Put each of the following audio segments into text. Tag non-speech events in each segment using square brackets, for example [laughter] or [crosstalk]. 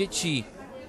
Dzieci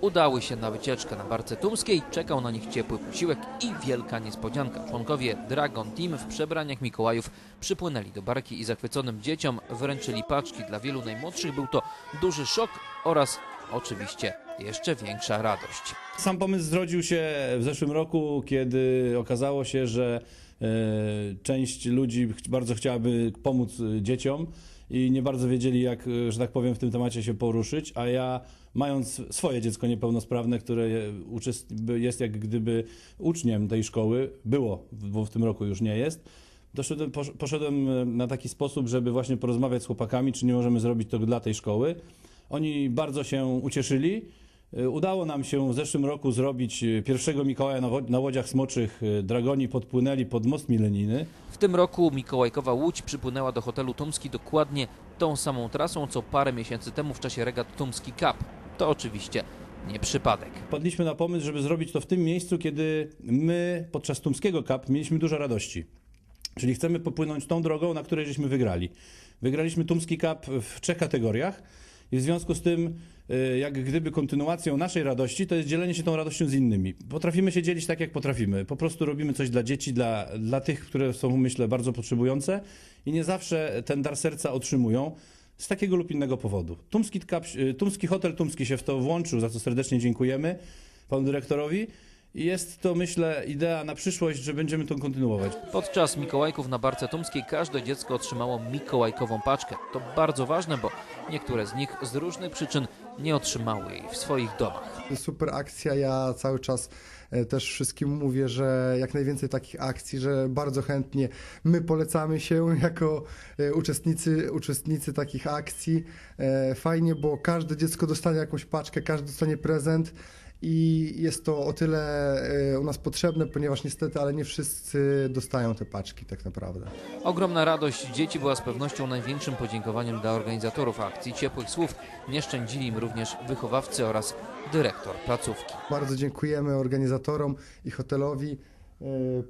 udały się na wycieczkę na Barce Tumskiej, czekał na nich ciepły posiłek i wielka niespodzianka. Członkowie Dragon Team w przebraniach Mikołajów przypłynęli do barki i zachwyconym dzieciom wręczyli paczki. Dla wielu najmłodszych był to duży szok oraz oczywiście jeszcze większa radość. Sam pomysł zrodził się w zeszłym roku, kiedy okazało się, że część ludzi bardzo chciałaby pomóc e, dzieciom i nie bardzo wiedzieli, jak, e, że tak powiem, w tym temacie się poruszyć, a ja mając swoje dziecko niepełnosprawne, które e, jest jak gdyby uczniem tej szkoły, było, bo w tym roku już nie jest, doszedłem, posz- poszedłem e, na taki sposób, żeby właśnie porozmawiać z chłopakami, czy nie możemy zrobić to dla tej szkoły. Oni bardzo się ucieszyli. Y, Udało nam się w zeszłym roku zrobić y, pierwszego Mikołaja na, łodziach smoczych. Y, Dragoni podpłynęli pod most milenijny. W tym roku Mikołajkowa Łódź przypłynęła do hotelu Tumski dokładnie tą samą trasą, co parę miesięcy temu w czasie regat Tumski Cup. To oczywiście nie przypadek. Padliśmy na pomysł, żeby zrobić to w tym miejscu, kiedy my podczas Tumskiego Cup mieliśmy dużo radości. Czyli chcemy popłynąć tą drogą, na której żeśmy wygrali. Wygraliśmy Tumski Cup w trzech kategoriach i w związku z tym, y, jak gdyby kontynuacją naszej radości, to jest dzielenie się tą radością z innymi. Potrafimy się dzielić tak, jak potrafimy. Po prostu robimy coś dla dzieci, dla, dla tych, które są, myślę, bardzo potrzebujące i nie zawsze ten dar serca otrzymują. Z takiego lub innego powodu. Tumski, y, Tumski Hotel Tumski się w to włączył, za co serdecznie dziękujemy panu dyrektorowi. Jest to, myślę, idea na przyszłość, że będziemy to kontynuować. Podczas Mikołajków na Barce Tumskiej każde dziecko otrzymało mikołajkową paczkę. To bardzo ważne, bo niektóre z nich z różnych przyczyn nie otrzymały jej w swoich domach. Super akcja. Ja cały czas e, też wszystkim mówię, że jak najwięcej takich akcji, że bardzo chętnie my polecamy się [laughs] jako e, uczestnicy, uczestnicy takich akcji. E, Fajnie, bo każde dziecko dostanie jakąś paczkę, każdy dostanie prezent. I jest to o tyle e, u nas potrzebne, ponieważ niestety, ale nie wszyscy dostają te paczki tak naprawdę. Ogromna radość dzieci była z pewnością największym podziękowaniem dla organizatorów akcji. Ciepłych słów nie szczędzili im również wychowawcy oraz dyrektor placówki. Bardzo dziękujemy organizatorom i hotelowi,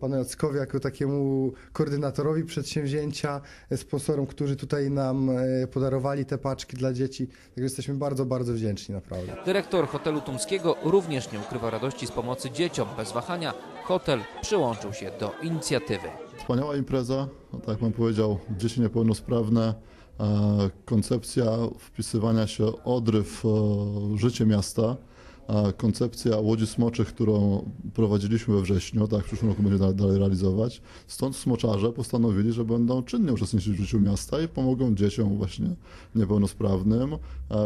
panu Jackowi jako takiemu koordynatorowi przedsięwzięcia, e, sponsorom, którzy tutaj nam e, podarowali te paczki dla dzieci. Także jesteśmy bardzo, bardzo wdzięczni naprawdę. Dyrektor hotelu Tumskiego również nie ukrywa radości z pomocy dzieciom. Bez wahania hotel przyłączył się do inicjatywy. Wspaniała impreza, no tak jak pan powiedział, dzieci niepełnosprawne, e, koncepcja wpisywania się Odry w e, życie miasta, e, koncepcja Łodzi Smoczych, którą prowadziliśmy we wrześniu, tak w przyszłym roku będzie dalej, realizować. Stąd smoczarze postanowili, że będą czynnie uczestniczyć w życiu miasta i pomogą dzieciom właśnie niepełnosprawnym e,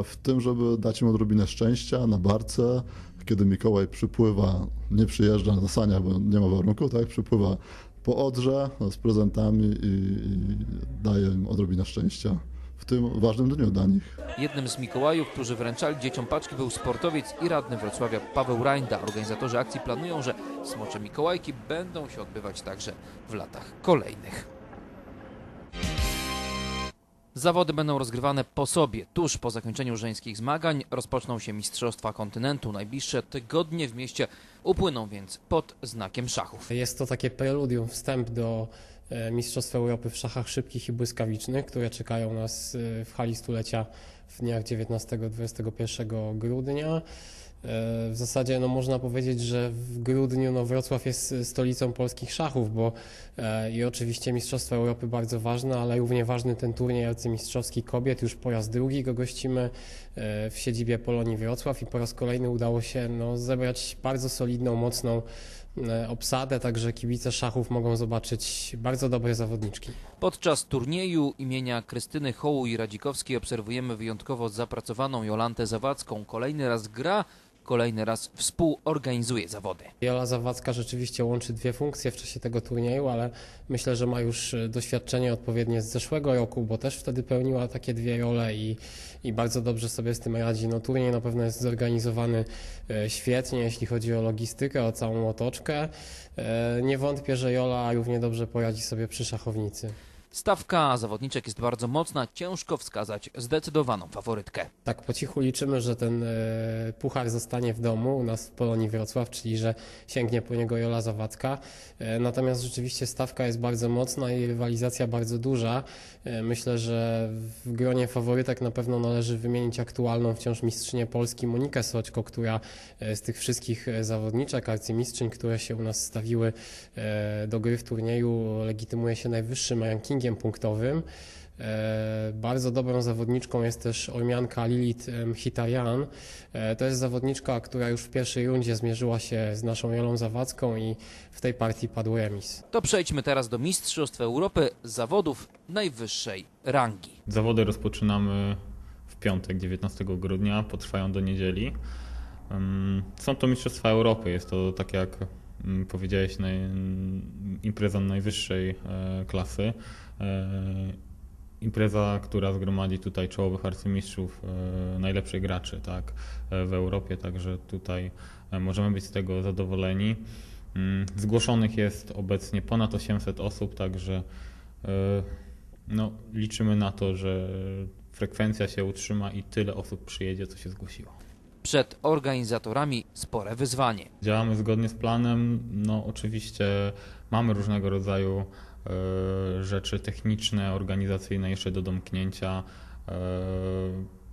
w tym, żeby dać im odrobinę szczęścia na barce, kiedy Mikołaj przypływa, nie przyjeżdża na saniach, bo nie ma warunku, tak, przypływa po Odrze no, z prezentami i, i daje im odrobinę szczęścia w tym ważnym dniu dla nich. Jednym z Mikołajów, którzy wręczali dzieciom paczki był sportowiec i radny Wrocławia Paweł Rajnda. Organizatorzy akcji planują, że smocze Mikołajki będą się odbywać także w latach kolejnych. Zawody będą rozgrywane po sobie. Tuż po zakończeniu żeńskich zmagań rozpoczną się Mistrzostwa Kontynentu. Najbliższe tygodnie w mieście upłyną więc pod znakiem szachów. Jest to takie preludium, wstęp do Mistrzostw Europy w szachach szybkich i błyskawicznych, które czekają nas e, w hali stulecia w dniach 19-21 grudnia. E, W zasadzie no, można powiedzieć, że w grudniu no, Wrocław jest e, stolicą polskich szachów, bo e, i oczywiście Mistrzostwa Europy bardzo ważne, ale równie ważny ten turniej arcymistrzowski kobiet. Już po raz drugi go gościmy e, w siedzibie Polonii Wrocław i po raz kolejny udało się no, zebrać bardzo solidną, mocną e, obsadę, także kibice szachów mogą zobaczyć bardzo dobre zawodniczki. Podczas turnieju imienia Krystyny Hołuj Radzikowskiej obserwujemy wyjątkowo zapracowaną Jolantę Zawadzką. Kolejny raz gra, kolejny raz współorganizuje zawody. Jola Zawadzka rzeczywiście łączy dwie funkcje w czasie tego turnieju, ale myślę, że ma już e, doświadczenie odpowiednie z zeszłego roku, bo też wtedy pełniła takie dwie role i, i bardzo dobrze sobie z tym radzi. No, turniej na pewno jest zorganizowany e, świetnie, jeśli chodzi o logistykę, o całą otoczkę. E, Nie wątpię, że Jola równie dobrze poradzi sobie przy szachownicy. Stawka zawodniczek jest bardzo mocna, ciężko wskazać zdecydowaną faworytkę. Tak po cichu liczymy, że ten e, puchar zostanie w domu u nas w Polonii Wrocław, czyli że sięgnie po niego Jola Zawadzka. E, Natomiast rzeczywiście stawka jest bardzo mocna i rywalizacja bardzo duża. E, Myślę, że w gronie faworytek na pewno należy wymienić aktualną wciąż mistrzynię Polski Monikę Soćko, która z tych wszystkich zawodniczek, arcymistrzyń, które się u nas stawiły do gry w turnieju, legitymuje się najwyższym rankingiem punktowym. E, Bardzo dobrą zawodniczką jest też Ormianka Lilith Mkhitaryan. E, To jest zawodniczka, która już w pierwszej rundzie zmierzyła się z naszą Jolą Zawadzką i w tej partii padł remis. To przejdźmy teraz do Mistrzostw Europy zawodów najwyższej rangi. Zawody rozpoczynamy w piątek, 19 grudnia, potrwają do niedzieli. Są to Mistrzostwa Europy, jest to, tak jak powiedziałeś, naj, impreza najwyższej e, klasy. E, Impreza, która zgromadzi tutaj czołowych arcymistrzów, e, najlepszych graczy tak, w Europie, także tutaj możemy być z tego zadowoleni. Ym, Zgłoszonych jest obecnie ponad 800 osób, także no, liczymy na to, że frekwencja się utrzyma i tyle osób przyjedzie, co się zgłosiło. Przed organizatorami spore wyzwanie. Działamy zgodnie z planem. No, oczywiście mamy różnego rodzaju e, rzeczy techniczne, organizacyjne jeszcze do domknięcia. E,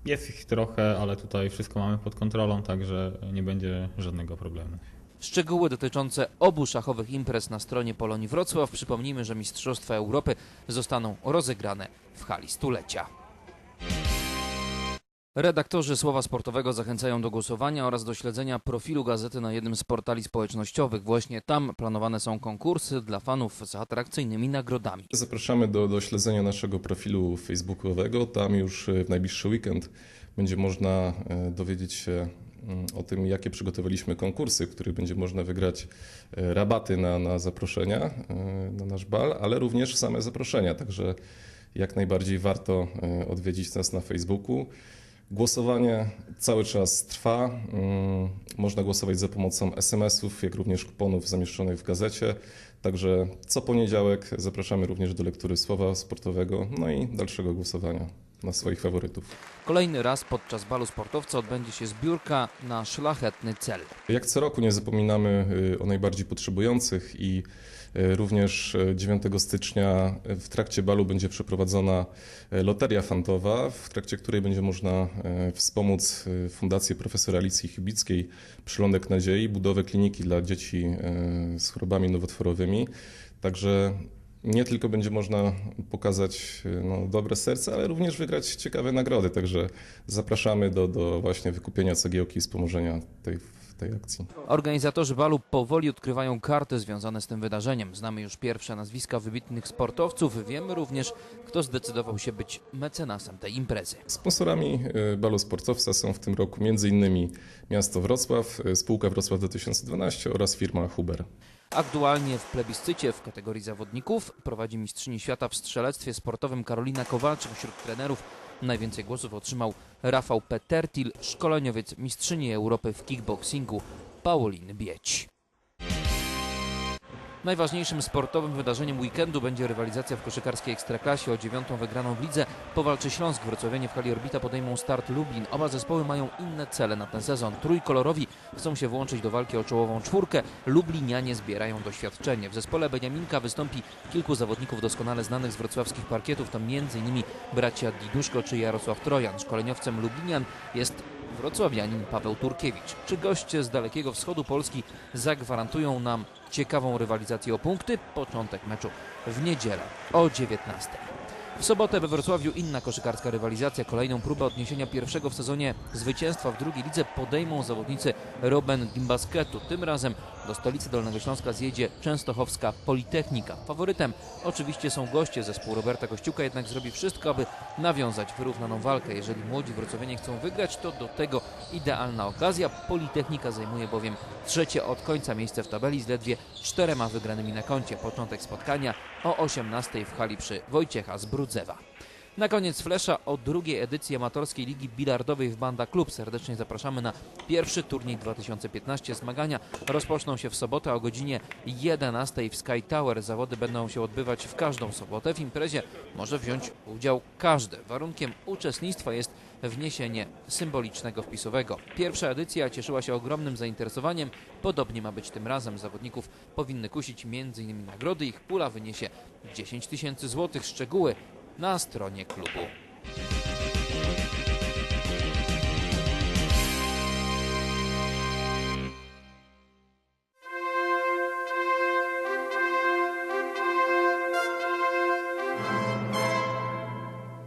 jest ich trochę, ale tutaj wszystko mamy pod kontrolą, także nie będzie żadnego problemu. Szczegóły dotyczące obu szachowych imprez na stronie Polonii Wrocław. Przypomnijmy, że Mistrzostwa Europy zostaną rozegrane w hali stulecia. Redaktorzy Słowa Sportowego zachęcają do głosowania oraz do śledzenia profilu gazety na jednym z portali społecznościowych. Właśnie tam planowane są konkursy dla fanów z atrakcyjnymi nagrodami. Zapraszamy do, do śledzenia naszego profilu facebookowego. Tam już e, w najbliższy weekend będzie można e, dowiedzieć się mm, o tym, jakie przygotowaliśmy konkursy, w których będzie można wygrać e, rabaty na, na zaproszenia na nasz bal, ale również same zaproszenia. Także jak najbardziej warto odwiedzić nas na Facebooku. Głosowanie cały czas trwa. Mm, Można głosować za pomocą SMS-ów, jak również kuponów zamieszczonych w gazecie. Także co poniedziałek zapraszamy również do lektury słowa sportowego, no i dalszego głosowania na swoich faworytów. Kolejny raz podczas balu sportowca odbędzie się zbiórka na szlachetny cel. Jak co roku nie zapominamy y, o najbardziej potrzebujących i y, również y, 9 stycznia w trakcie balu będzie przeprowadzona y, loteria fantowa, w trakcie której będzie można y, wspomóc y, Fundację Profesora Alicji Chybickiej Przylądek Nadziei, budowę kliniki dla dzieci y, z chorobami nowotworowymi. Także nie tylko będzie można pokazać y, no, dobre serce, ale również wygrać ciekawe nagrody. Także zapraszamy do, do właśnie wykupienia cegiełki i wspomożenia tej, tej akcji. Organizatorzy balu powoli odkrywają karty związane z tym wydarzeniem. Znamy już pierwsze nazwiska wybitnych sportowców, wiemy również, kto zdecydował się być mecenasem tej imprezy. Sponsorami y, balu sportowca są w tym roku m.in. miasto Wrocław, y, spółka Wrocław 2012 oraz firma Huber. Aktualnie w plebiscycie w kategorii zawodników prowadzi mistrzyni świata w strzelectwie sportowym Karolina Kowalczyk. Wśród trenerów najwięcej głosów otrzymał Rafał Petertil, szkoleniowiec mistrzyni Europy w kickboxingu Pauliny Bieć. Najważniejszym sportowym wydarzeniem weekendu będzie rywalizacja w koszykarskiej ekstraklasie. O dziewiątą wygraną w lidze powalczy Śląsk. Wrocławianie w hali Orbita podejmą start Lublin. Oba zespoły mają inne cele na ten sezon. Trójkolorowi chcą się włączyć do walki o czołową czwórkę. Lublinianie zbierają doświadczenie. W zespole Beniaminka wystąpi kilku zawodników doskonale znanych z wrocławskich parkietów. To m.in. bracia Diduszko czy Jarosław Trojan. Szkoleniowcem Lublinian jest wrocławianin Paweł Turkiewicz. Czy goście z dalekiego wschodu Polski zagwarantują nam ciekawą rywalizację o punkty? Początek meczu w niedzielę o 19. W sobotę we Wrocławiu inna koszykarska rywalizacja. Kolejną próbę odniesienia pierwszego w sezonie zwycięstwa w drugiej lidze podejmą zawodnicy Roben Gimbasketu. Tym razem do stolicy Dolnego Śląska zjedzie Częstochowska Politechnika. Faworytem oczywiście są goście zespół Roberta Kościuka, jednak zrobi wszystko, aby nawiązać wyrównaną walkę. Jeżeli młodzi wrocławianie chcą wygrać, to do tego idealna okazja. Politechnika zajmuje bowiem trzecie od końca miejsce w tabeli z ledwie czterema wygranymi na koncie. Początek spotkania o 18 w hali przy Wojciecha z Brudzewa. Na koniec flesza o drugiej edycji amatorskiej ligi bilardowej w Banda Klub. Serdecznie zapraszamy na pierwszy turniej 2015. Zmagania rozpoczną się w sobotę o godzinie 11 w Sky Tower. Zawody będą się odbywać w każdą sobotę. W imprezie może wziąć udział każdy. Warunkiem uczestnictwa jest wniesienie symbolicznego wpisowego. Pierwsza edycja cieszyła się ogromnym zainteresowaniem. Podobnie ma być tym razem. Zawodników powinny kusić m.in. nagrody. Ich pula wyniesie 10 tysięcy złotych. Szczegóły na stronie klubu.